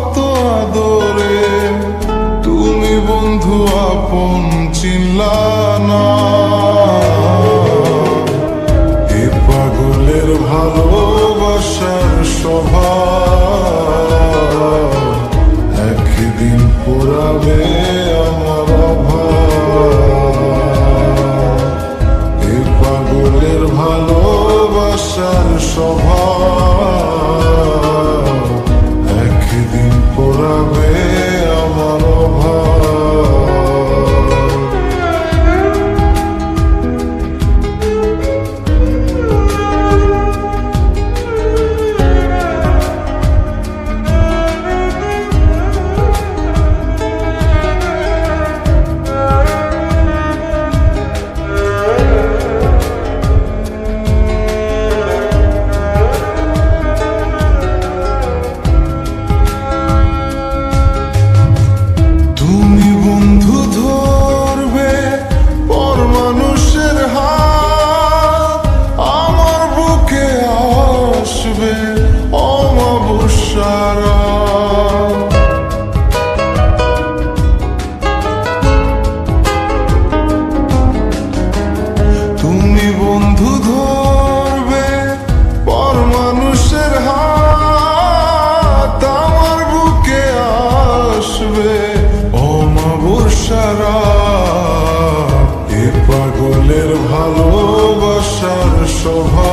কত আদরে তুমি বন্ধু আপন চিনলা না এ পাগলের ভালোবাসার স্বভাব একদিন পুরাবে আমার অভাব। এ পাগলের ভালোবাসার স্বভাব অমাবস্যারা এ পাগলের ভালোবাসার স্বভাব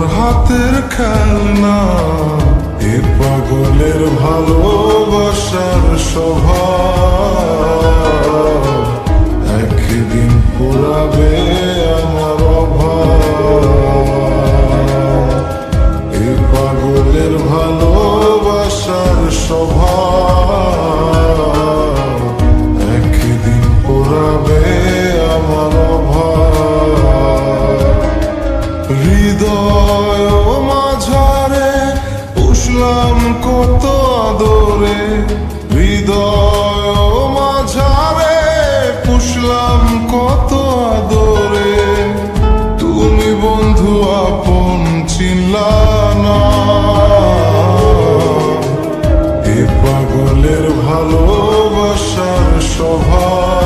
তোমার হাতের খেলনা এ পাগলের ভালোবাসার স্বভাব একদিন পুরাবে আমার অভাব। এ পাগলের ভালোবাসার হৃদয় মাঝারে পুষলাম কত আদরে। তুমি বন্ধু আপন চিল্লা না এ পাগলের ভালোবাসার স্বভাব